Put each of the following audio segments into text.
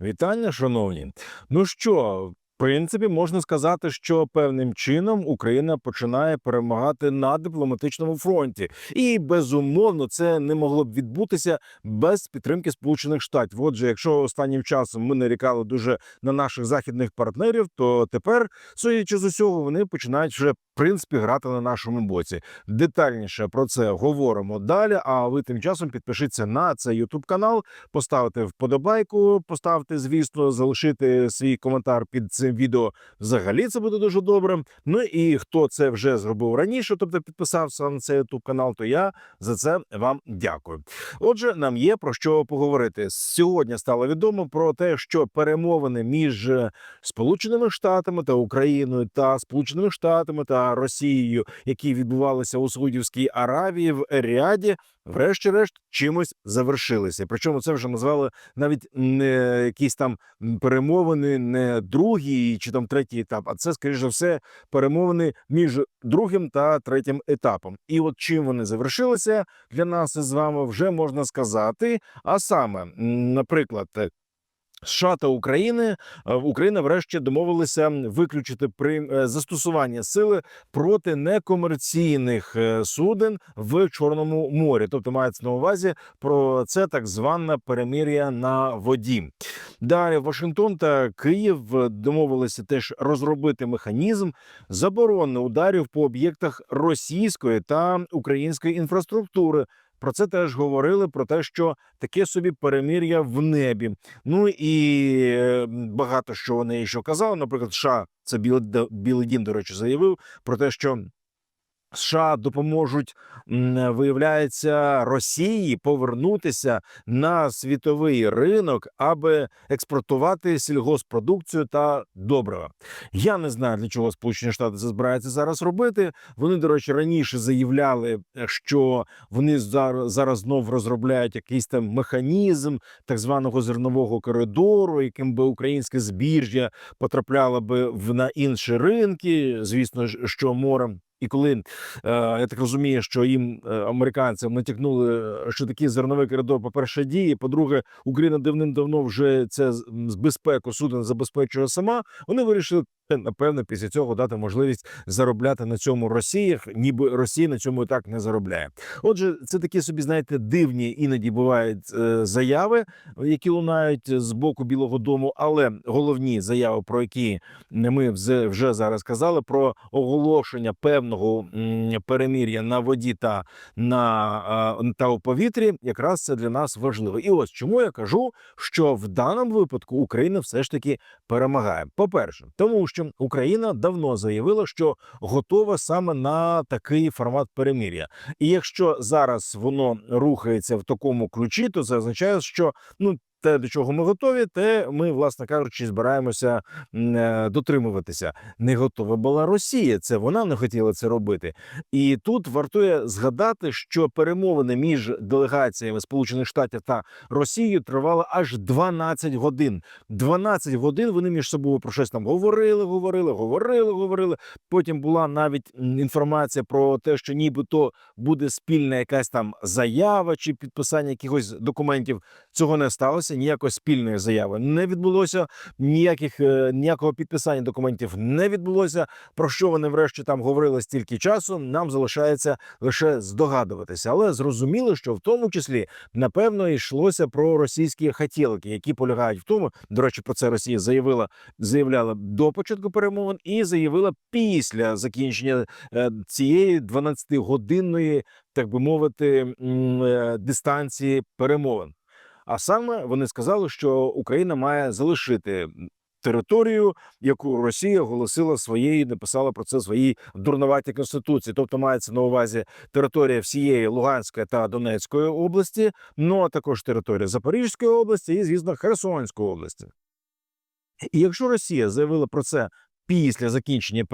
Вітання, шановні. Ну що, принципі, можна сказати, що певним чином Україна починає перемагати на дипломатичному фронті, і безумовно це не могло б відбутися без підтримки Сполучених Штатів. Отже, якщо останнім часом ми нарікали дуже на наших західних партнерів, то тепер, судячи з усього, вони починають вже в принципі грати на нашому боці. Детальніше про це говоримо далі. А ви тим часом підпишіться на цей YouTube канал, поставити вподобайку, поставити, звісно, залишити свій коментар під цим відео. Взагалі це буде дуже добре. Ну і хто це вже зробив раніше, тобто підписався на цей YouTube канал, то я за це вам дякую. Отже, нам є про що поговорити. Сьогодні стало відомо про те, що перемовини між е, Сполученими Штатами та Україною та Сполученими Штатами та Росією, які відбувалися у Саудівській Аравії в Еріаді, врешті-решт чимось завершилися. Причому це вже назвали навіть не якісь там перемовини, не другий чи там третій етап, а це, скоріш за все, перемовини між другим та третім етапом. І от чим вони завершилися для нас з вами вже можна сказати. А саме, наприклад, США та України е, Україна врешті домовилися виключити при е, застосування сили проти некомерційних е, суден в Чорному морі. Тобто мається на увазі про це так зване перемир'я на воді. Далі Вашингтон та Київ домовилися теж розробити механізм заборони ударів по об'єктах російської та української інфраструктури. Про це теж говорили про те, що таке собі перемир'я в небі. Ну і е, багато що вони ще казали. Наприклад, США, це Білий Дім, до речі, заявив про те, що США допоможуть, виявляється, Росії повернутися на світовий ринок, аби експортувати сільгоспродукцію та добрива. Я не знаю, для чого Сполучені Штати це збираються зараз робити. Вони, до речі, раніше заявляли, е, що вони зараз, знов розробляють якийсь там механізм так званого зернового коридору, яким би українське збіжжя потрапляло би в на інші ринки, звісно що морем. І коли е, я так розумію, що їм е, американцям натякнули, е, що такий зерновий коридор, по-перше, діє. По-друге, Україна давним-давно вже це з безпеку суден забезпечує сама. Вони вирішили напевно після цього дати можливість заробляти на цьому Росії, ніби Росія на цьому так не заробляє. Отже, це такі собі, знаєте, дивні іноді бувають е, заяви, які лунають з боку Білого Дому, але головні заяви, про які ми вже, зараз казали, про оголошення певного перемір'я на воді та на та у повітрі, якраз це для нас важливо. І ось чому я кажу, що в даному випадку Україна все ж таки перемагає. По перше, тому що Україна давно заявила, що готова саме на такий формат перемир'я. І якщо зараз воно рухається в такому ключі, то це означає, що ну. Те, до чого ми готові, те ми, власне кажучи, збираємося е, дотримуватися. Не готова була Росія. Це вона не хотіла це робити. І тут вартує згадати, що перемовини між делегаціями Сполучених Штатів та Росією тривали аж 12 годин. 12 годин вони між собою про щось там говорили, говорили, говорили, говорили. Потім була навіть інформація про те, що нібито буде спільна якась там заява чи підписання якихось документів. Цього не сталося. Ніякої спільної заяви не відбулося. Ніяких е, ніякого підписання документів не відбулося. Про що вони врешті там говорили стільки часу? Нам залишається лише здогадуватися, але зрозуміло, що в тому числі напевно йшлося про російські хотілки, які полягають в тому. До речі, про це Росія заявила, заявляла до початку перемовин і заявила після закінчення е, цієї 12-годинної, так би мовити, е, дистанції перемовин. А саме вони сказали, що Україна має залишити територію, яку Росія оголосила своєю, написала про це своїй дурноватій конституції. Тобто мається на увазі територія всієї Луганської та Донецької області, ну а також територія Запорізької області і, звісно, Херсонської області. І якщо Росія заявила про це після закінчення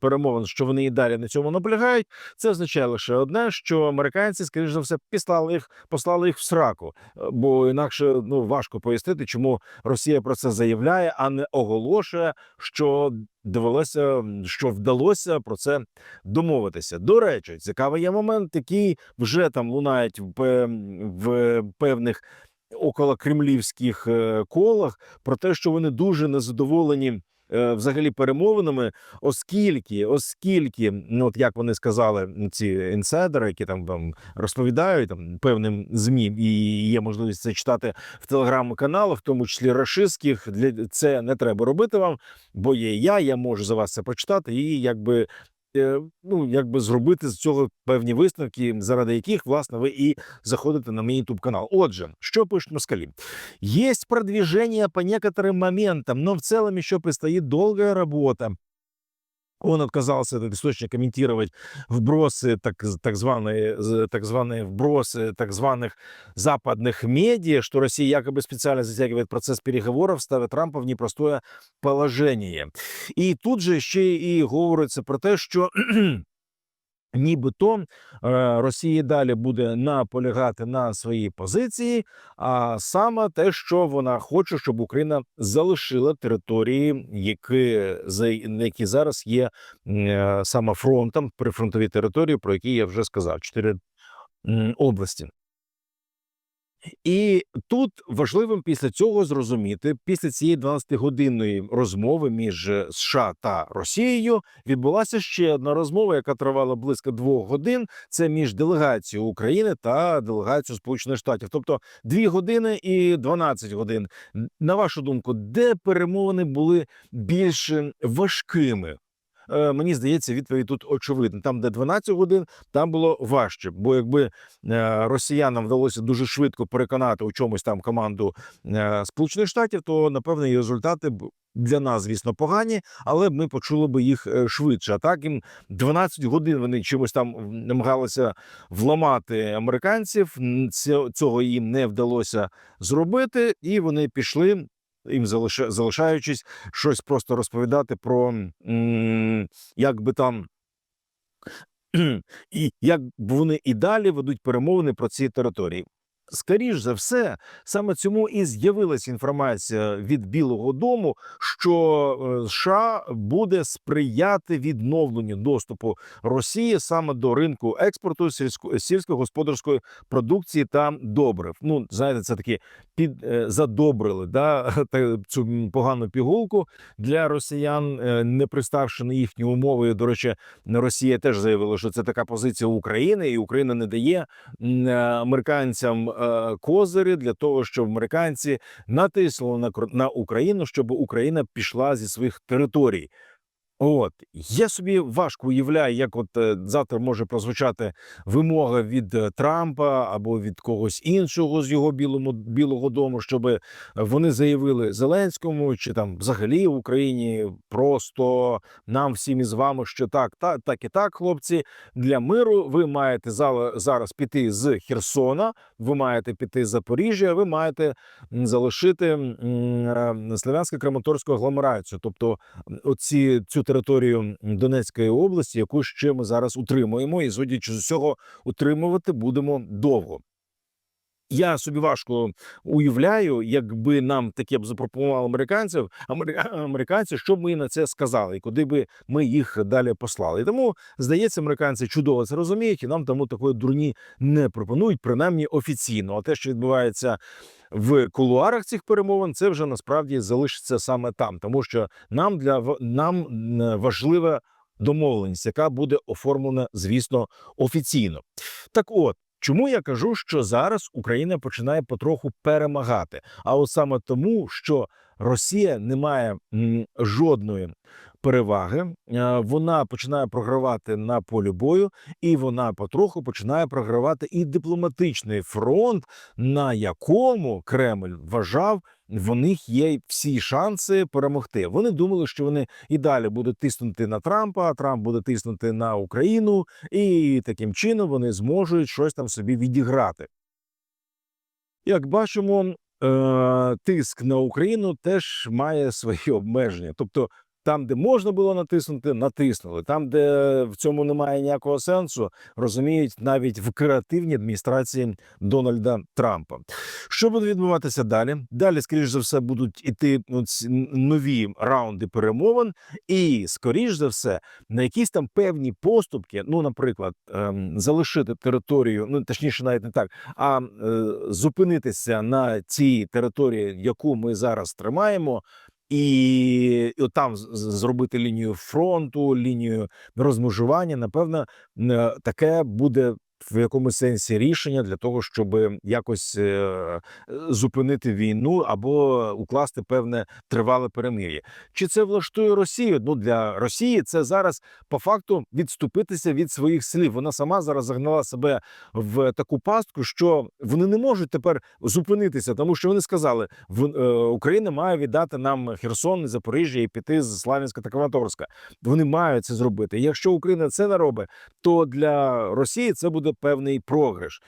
перемовин, що- вони і далі на цьому наполягають, це означає лише одне, що американці, скоріш за все, післали їх, послали їх в сраку, Е, бо інакше ну важко пояснити, чому Росія про це заявляє, а не оголошує, що довелося, що вдалося про це домовитися. До речі, цікавий є момент, який вже там лунають в, в певних около кремлівських е, колах про те, що вони дуже незадоволені. Е, Взагалі перемовинами, оскільки, оскільки, ну от як вони сказали, ці інсайдери, які там, вам розповідають там певним змі, і є можливість це читати в телеграм-каналах, в тому числі рашистських, для це не треба робити вам, бо є я, я можу за вас це прочитати, і якби. Е, Ну, якби зробити з цього певні висновки, заради яких власне ви і заходите на мій ютуб канал. Отже, що пишуть москалі? Есть продвижение по некоторым моментам, но в целом еще предстоит долгая работа. Он отказался, этот источник, комментировать вбросы, так, так, званые, з- так званые вбросы так званых западных медиа, что Россия якобы специально затягивает процесс переговоров, ставит Трампа в непростое положение. І тут же ще і говориться про те, що Нібито е, Росія далі буде наполягати на своїй позиції, а саме те, що вона хоче, щоб Україна залишила території, які які зараз є е, саме фронтом, прифронтові території, про які я вже сказав, чотири області. І тут важливим після цього зрозуміти, після цієї 12-годинної розмови між е, США та Росією відбулася ще одна розмова, яка тривала близько двох годин. Це між делегацією України та делегацією Сполучених Штатів, тобто 2 години і 12 годин. На вашу думку, де перемовини були більш важкими? Е, Мені здається, відповідь тут очевидна. Там, де 12 годин, там було важче. Бо якби е, росіянам вдалося дуже швидко переконати у чомусь там команду е, Сполучених Штатів, то напевне і результати б для нас, звісно, погані, але ми почули би їх швидше. А так їм 12 годин вони чимось там намагалися вламати американців. Цього їм не вдалося зробити, і вони пішли. Їм залиша- залишаючись щось просто розповідати про як би там і як вони і далі ведуть перемовини про ці території. Скоріш за все, саме цьому і з'явилася інформація від Білого Дому, що е, США буде сприяти відновленню доступу Росії саме до ринку експорту сільсько- сільськогосподарської продукції та добрив. Ну знаєте, це такі під е, задобрили да цю погану пігулку для росіян, е, не приставши на їхні умови. До речі, Росія теж заявила, що це така позиція України, і Україна не дає американцям козирі для того, щоб американці натиснули на на Україну, щоб Україна пішла зі своїх територій. От я собі важко уявляю, як от е, завтра може прозвучати вимога від е, Трампа або від когось іншого з його білому білого дому, щоб вони заявили Зеленському чи там взагалі в Україні просто нам всім із вами, що так, так, так і так, хлопці. Для миру ви маєте зараз піти з Херсона, ви маєте піти з Запоріжжя, ви маєте залишити е, Слов'янсько-Краматорську агломерацію, тобто оці цю територію Донецької області, яку ще ми зараз утримуємо, і судячи з усього, утримувати будемо довго. Я собі важко уявляю, якби нам таке б запропонували американців, амери- американці, що б ми на це сказали, і куди би ми їх далі послали. І тому здається, американці чудово це розуміють, і нам тому такої дурні не пропонують, принаймні офіційно. А те, що відбувається в кулуарах цих перемовин, це вже насправді залишиться саме там, тому що нам для нам важлива домовленість, яка буде оформлена, звісно, офіційно. Так от. Чому я кажу, що зараз Україна починає потроху перемагати? А от саме тому, що Росія не має жодної переваги, е, вона починає програвати на полі бою, і вона потроху починає програвати і дипломатичний фронт, на якому Кремль вважав, в них є всі шанси перемогти. Вони думали, що вони і далі будуть тиснути на Трампа, а Трамп буде тиснути на Україну, і таким чином вони зможуть щось там собі відіграти. Як бачимо, е, тиск на Україну теж має свої обмеження. Тобто Там, де можна було натиснути, натиснули. Там, де в цьому немає ніякого сенсу, розуміють навіть в креативній адміністрації Дональда Трампа. Що буде відбуватися далі? Далі, скоріш за все, будуть іти нові раунди перемовин, і скоріш за все, на якісь там певні поступки, ну, наприклад, ем, залишити територію, ну точніше, навіть не так, а е, зупинитися на цій території, яку ми зараз тримаємо. І, і там зробити лінію фронту, лінію розмежування. Напевно, е, таке буде в якомусь сенсі рішення для того, щоб якось е, зупинити війну або укласти певне тривале перемир'я. Чи це влаштує Росію? Ну для Росії це зараз по факту відступитися від своїх слів. Вона сама зараз загнала себе в таку пастку, що вони не можуть тепер зупинитися, тому що вони сказали, е, Україна має віддати нам Херсон, Запоріжжя і піти з Славянська та Краматорська. Вони мають це зробити. Якщо Україна це не робить, то для Росії це буде певний програш.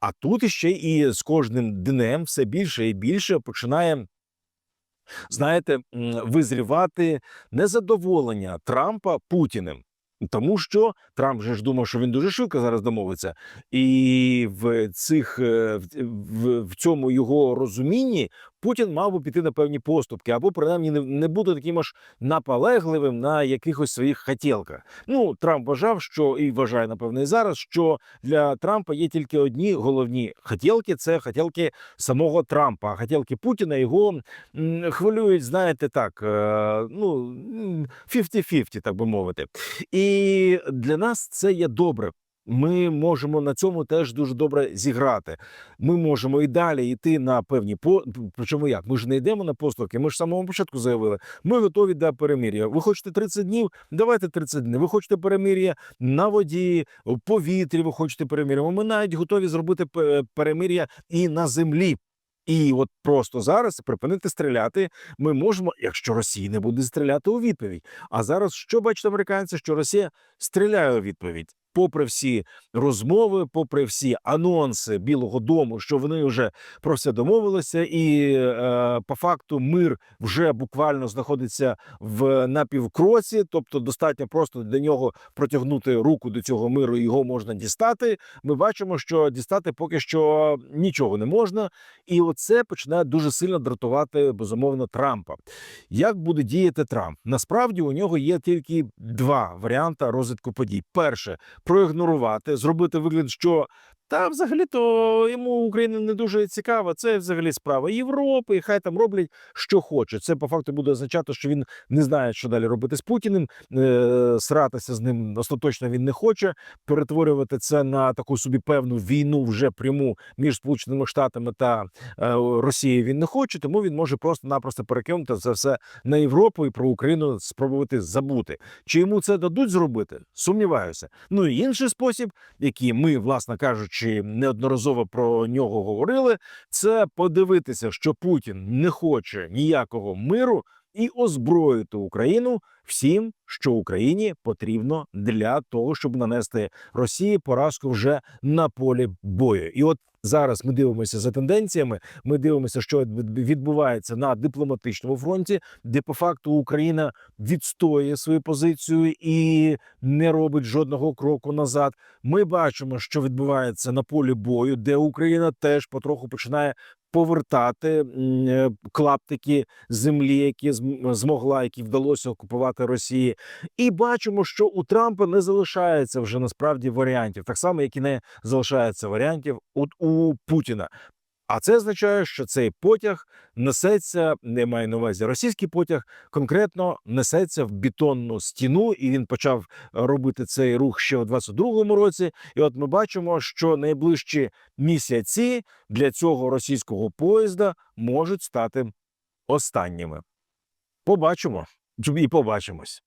А тут іще і з кожним днем все більше і більше починає. Знаєте, визрівати незадоволення Трампа Путіним, тому що Трамп же ж думав, що він дуже швидко зараз домовиться, і в цих е, в, в цьому його розумінні Путін мав би піти на певні поступки, або принаймні не, бути таким аж наполегливим на якихось своїх хотілках. Ну Трамп вважав, що і вважає напевно і зараз, що для Трампа є тільки одні головні хотілки це хотілки самого Трампа. А хотілки Путіна його хвилюють, знаєте, так, е, ну м, 50-50, так би мовити. І для нас це є добре. Ми можемо на цьому теж дуже добре зіграти. Ми можемо і далі йти на певні по причому як ми ж не йдемо на поступки. Ми ж самого початку заявили, ми готові до перемир'я. Ви хочете 30 днів? Давайте 30 днів. Ви хочете перемир'я на воді, в повітрі. Ви хочете перемир'я. Ми навіть готові зробити пе- перемир'я і на землі. І от просто зараз припинити стріляти ми можемо, якщо Росія не буде стріляти у відповідь. А зараз що бачать американці, що Росія стріляє у відповідь. Попри всі розмови, попри всі анонси Білого Дому, що вони вже про все домовилися, і е, по факту мир вже буквально знаходиться в напівкроці, тобто достатньо просто до нього протягнути руку до цього миру, його можна дістати. Ми бачимо, що дістати поки що нічого не можна, і оце починає дуже сильно дратувати безумовно Трампа. Як буде діяти Трамп? Насправді у нього є тільки два варіанти розвитку подій: перше проігнорувати, зробити вигляд, що та взагалі-то йому Україна не дуже цікава. Це взагалі справа Європи, і хай там роблять що хочуть. Це по факту буде означати, що він не знає, що далі робити з Путіним. Е, сратися з ним остаточно він не хоче. Перетворювати це на таку собі певну війну вже пряму між Сполученими Штатами та е, Росією. Він не хоче, тому він може просто-напросто перекинути це все на Європу і про Україну спробувати забути. Чи йому це дадуть зробити? Сумніваюся. Ну і інший спосіб, який ми, власне кажучи, неодноразово про нього говорили, це подивитися, що Путін не хоче ніякого миру. І озброїти Україну всім, що Україні потрібно для того, щоб нанести Росії поразку вже на полі бою. І от зараз ми дивимося за тенденціями. Ми дивимося, що відбувається на дипломатичному фронті, де по факту Україна відстоює свою позицію і не робить жодного кроку назад. Ми бачимо, що відбувається на полі бою, де Україна теж потроху починає повертати е, клаптики землі, які змогла, які вдалося окупувати Росії. І бачимо, що у Трампа не залишається вже насправді варіантів, так само, як і не залишається варіантів от у Путіна. А це означає, що цей потяг несеться, не маю на увазі російський потяг, конкретно несеться в бетонну стіну, і він почав робити цей рух ще у 22-му році. І от ми бачимо, що найближчі місяці для цього російського поїзда можуть стати останніми. Побачимо і побачимось.